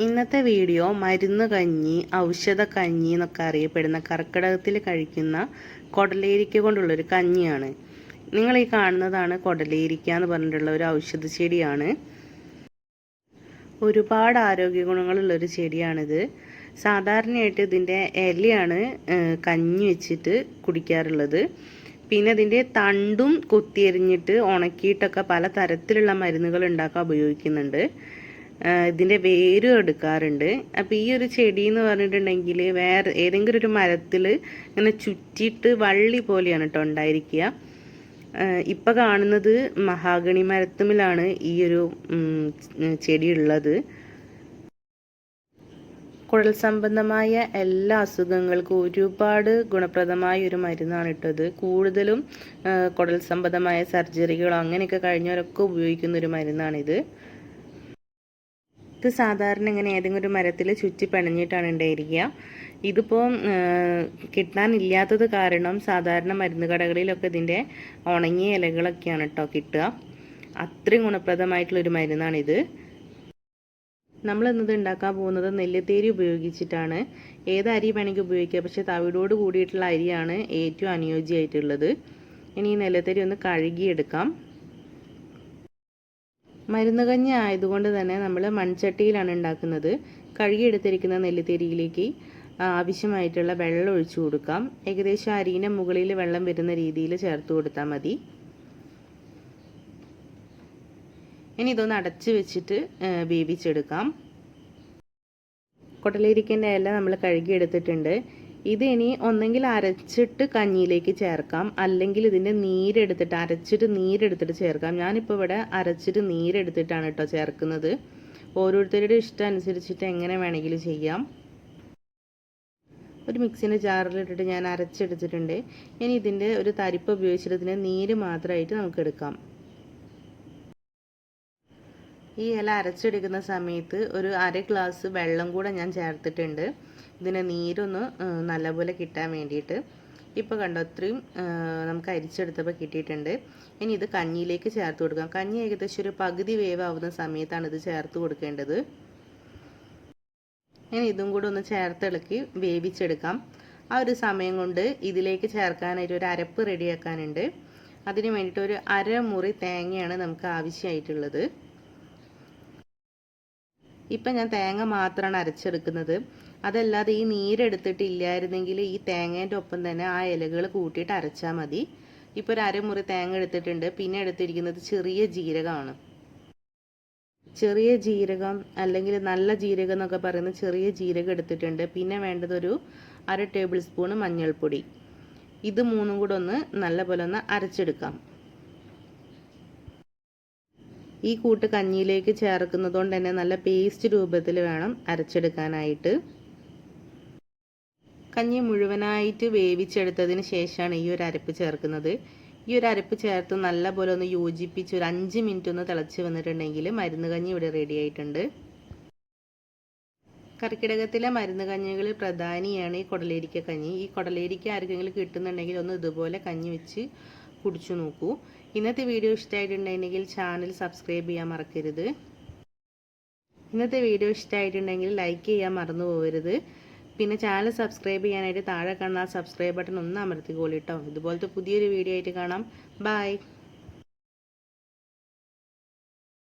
ഇന്നത്തെ വീഡിയോ മരുന്ന് കഞ്ഞി ഔഷധ കഞ്ഞി എന്നൊക്കെ അറിയപ്പെടുന്ന കർക്കിടകത്തിൽ കഴിക്കുന്ന കൊടലേരിക്ക കൊണ്ടുള്ളൊരു കഞ്ഞിയാണ്. നിങ്ങൾ ഈ കാണുന്നതാണ് കൊടലേരിക്ക എന്ന് പറഞ്ഞിട്ടുള്ള ഒരു ഔഷധ ചെടിയാണ്. ഒരുപാട് ആരോഗ്യ ഗുണങ്ങളുള്ളൊരു ചെടിയാണിത്. സാധാരണയായിട്ട് ഇതിന്റെ ഇലയാണ് കഞ്ഞി വെച്ചിട്ട് കുടിക്കാറുള്ളത്. പിന്നെ ഇതിന്റെ തണ്ടും കൊത്തിയെരിഞ്ഞിട്ട് ഉണക്കിയിട്ടൊക്കെ പല തരത്തിലുള്ള മരുന്നുകൾ ഉണ്ടാക്കാൻ ഉപയോഗിക്കുന്നുണ്ട്. ഇതിന്റെ വേരും എടുക്കാറുണ്ട്. അപ്പോൾ ഈ ഒരു ചെടി എന്ന് പറഞ്ഞിട്ടുണ്ടെങ്കിൽ വേറെ ഏതെങ്കിലും ഒരു മരത്തിൽ ഇങ്ങനെ ചുറ്റിയിട്ട് വള്ളി പോലെയാണ് കേട്ടോ ഉണ്ടായിരിക്കുക. ഇപ്പോൾ ഇപ്പൊ കാണുന്നത് മഹാഗണി മരത്തുമിലാണ് ഈ ഒരു ചെടി ഉള്ളത്. കുഴൽ സംബന്ധമായ എല്ലാ അസുഖങ്ങൾക്കും ഒരുപാട് ഗുണപ്രദമായ ഒരു മരുന്നാണ് ഇട്ടത് കൂടുതലും കുഴൽ സംബന്ധമായ സർജറികളോ അങ്ങനെയൊക്കെ കഴിഞ്ഞവരൊക്കെ ഉപയോഗിക്കുന്ന ഒരു മരുന്നാണിത്. ഇത് സാധാരണ ഇങ്ങനെ ഏതെങ്കിലും ഒരു മരത്തിൽ ചുറ്റി പിണഞ്ഞിട്ടാണ് ഉണ്ടായിരിക്കുക. ഇതിപ്പോൾ കിട്ടാനില്ലാത്തത് കാരണം സാധാരണ മരുന്ന് കടകളിലൊക്കെ ഇതിന്റെ ഉണങ്ങിയ ഇലകളൊക്കെയാണ് കേട്ടോ കിട്ടുക. അത്രയും ഗുണപ്രദമായിട്ടുള്ളൊരു മരുന്നാണിത്. നമ്മൾ ഇന്നത് ഉണ്ടാക്കാൻ പോകുന്നത് നെല്ലുതേരി ഉപയോഗിച്ചിട്ടാണ്. ഏത് അരി വേണമെങ്കിൽ ഉപയോഗിക്കാം. പക്ഷേ തവിടോട് കൂടിയിട്ടുള്ള അരിയാണ് ഏറ്റവും അനുയോജ്യമായിട്ടുള്ളത്. ഇനി ഈ നെല്ലുതേരി ഒന്ന് കഴുകിയെടുക്കാം. മരുന്ന് കഞ്ഞി ആയതുകൊണ്ട് തന്നെ നമ്മൾ മൺചട്ടിയിലാണ് ഉണ്ടാക്കുന്നത്. കഴുകിയെടുത്തിരിക്കുന്ന നെല്ലുത്തേരിയിലേക്ക് ആവശ്യമായിട്ടുള്ള വെള്ളം ഒഴിച്ചു കൊടുക്കാം. ഏകദേശം അരിയുടെ മുകളിൽ വെള്ളം വരുന്ന രീതിയിൽ ചേർത്ത് കൊടുത്താൽ മതി. ഇനി ഇതൊന്ന് അടച്ചു വെച്ചിട്ട് വേവിച്ചെടുക്കാം. കൊട്ടലേരിക്കന്റെ ഇല നമ്മൾ കഴുകിയെടുത്തിട്ടുണ്ട്. ഇത് ഇനി ഒന്നെങ്കിൽ അരച്ചിട്ട് കഞ്ഞിയിലേക്ക് ചേർക്കാം. അല്ലെങ്കിൽ ഇതിന്റെ നീരെടുത്തിട്ട് അരച്ചിട്ട് നീരെടുത്തിട്ട് ചേർക്കാം. ഞാനിപ്പോൾ ഇവിടെ അരച്ചിട്ട് നീരെടുത്തിട്ടാണ് കേട്ടോ ചേർക്കുന്നത്. ഓരോരുത്തരുടെ ഇഷ്ടം അനുസരിച്ചിട്ട് എങ്ങനെ വേണമെങ്കിലും ചെയ്യാം. ഒരു മിക്സിന്റെ ജാറിലിട്ടിട്ട് ഞാൻ അരച്ചെടുത്തിട്ടുണ്ട്. ഇനി ഇതിന്റെ ഒരു തരിപ്പ് ഉപയോഗിച്ചിട്ട് ഇതിന്റെ നീര് മാത്രമായിട്ട് നമുക്ക് എടുക്കാം. ഈ ഇല അരച്ചെടുക്കുന്ന സമയത്ത് ഒരു അര ഗ്ലാസ് വെള്ളം കൂടെ ഞാൻ ചേർത്തിട്ടുണ്ട്. ഇതിന് നീരൊന്ന് നല്ലപോലെ കിട്ടാൻ വേണ്ടിയിട്ട്. ഇപ്പോൾ കണ്ടോ അത്രയും നമുക്ക് അരിച്ചെടുത്തപ്പോൾ കിട്ടിയിട്ടുണ്ട്. ഇനി ഇത് കഞ്ഞിയിലേക്ക് ചേർത്ത് കൊടുക്കാം. കഞ്ഞി ഏകദേശം ഒരു പകുതി വേവാവുന്ന സമയത്താണ് ഇത് ചേർത്ത് കൊടുക്കേണ്ടത്. ഇനി ഇതും കൂടെ ഒന്ന് ചേർത്തിളക്കി വേവിച്ചെടുക്കാം. ആ ഒരു സമയം കൊണ്ട് ഇതിലേക്ക് ചേർക്കാനായിട്ട് ഒരു അരപ്പ് റെഡിയാക്കാനുണ്ട് അതിന് വേണ്ടിയിട്ട് ഒരു അരമുറി തേങ്ങയാണ് നമുക്ക് ആവശ്യമായിട്ടുള്ളത്. ഇപ്പം ഞാൻ തേങ്ങ മാത്രമാണ് അരച്ചെടുക്കുന്നത്. അതല്ലാതെ ഈ നീരെടുത്തിട്ടില്ലായിരുന്നെങ്കിൽ ഈ തേങ്ങേന്റെ ഒപ്പം തന്നെ ആ ഇലകൾ കൂട്ടിയിട്ട് അരച്ചാൽ മതി. ഇപ്പോൾ ഒരു അരമുറി തേങ്ങ എടുത്തിട്ടുണ്ട്. പിന്നെ എടുത്തിരിക്കുന്നത് ചെറിയ ജീരകമാണ്. ചെറിയ ജീരകം അല്ലെങ്കിൽ നല്ല ജീരകം എന്നൊക്കെ പറയുന്ന ചെറിയ ജീരകം എടുത്തിട്ടുണ്ട്. പിന്നെ വേണ്ടത് ഒരു അര ടേബിൾ സ്പൂൺ മഞ്ഞൾപ്പൊടി. ഇത് മൂന്നും കൂടെ ഒന്ന് നല്ലപോലെ ഒന്ന് അരച്ചെടുക്കാം. ഈ കൂട്ട് കഞ്ഞിയിലേക്ക് ചേർക്കുന്നതുകൊണ്ട് തന്നെ നല്ല പേസ്റ്റ് രൂപത്തിൽ വേണം അരച്ചെടുക്കാനായിട്ട്. കഞ്ഞി മുഴുവനായിട്ട് വേവിച്ചെടുത്തതിന് ശേഷമാണ് ഈ ഒരു അരപ്പ് ചേർക്കുന്നത്. ഈ ഒരു അരപ്പ് ചേർത്ത് നല്ലപോലെ ഒന്ന് യോജിപ്പിച്ച് ഒരു അഞ്ച് മിനിറ്റ് ഒന്ന് തിളച്ച് വന്നിട്ടുണ്ടെങ്കിൽ മരുന്ന് കഞ്ഞി ഇവിടെ റെഡി ആയിട്ടുണ്ട്. കർക്കിടകത്തിലെ മരുന്ന് കഞ്ഞികളിൽ പ്രധാനിയാണ് ഈ കുടലേരിക്ക കഞ്ഞി. ഈ കുടലേരിക്ക ആർക്കെങ്കിലും കിട്ടുന്നുണ്ടെങ്കിൽ ഒന്ന് ഇതുപോലെ കഞ്ഞി വെച്ച് കുടിച്ചു നോക്കൂ. ഇന്നത്തെ വീഡിയോ ഇഷ്ടമായിട്ടുണ്ടെങ്കിൽ ചാനൽ സബ്സ്ക്രൈബ് ചെയ്യാൻ മറക്കരുത്. ഇന്നത്തെ വീഡിയോ ഇഷ്ടമായിട്ടുണ്ടെങ്കിൽ ലൈക്ക് ചെയ്യാൻ മറന്നു പോകരുത്. പിന്നെ ചാനൽ സബ്സ്ക്രൈബ് ചെയ്യാനായിട്ട് താഴെ കാണുന്ന സബ്സ്ക്രൈബ് ബട്ടൺ ഒന്ന് അമർത്തിക്കോളിട്ടോ ഇതുപോലത്തെ പുതിയൊരു വീഡിയോ ആയിട്ട് കാണാം. ബൈ.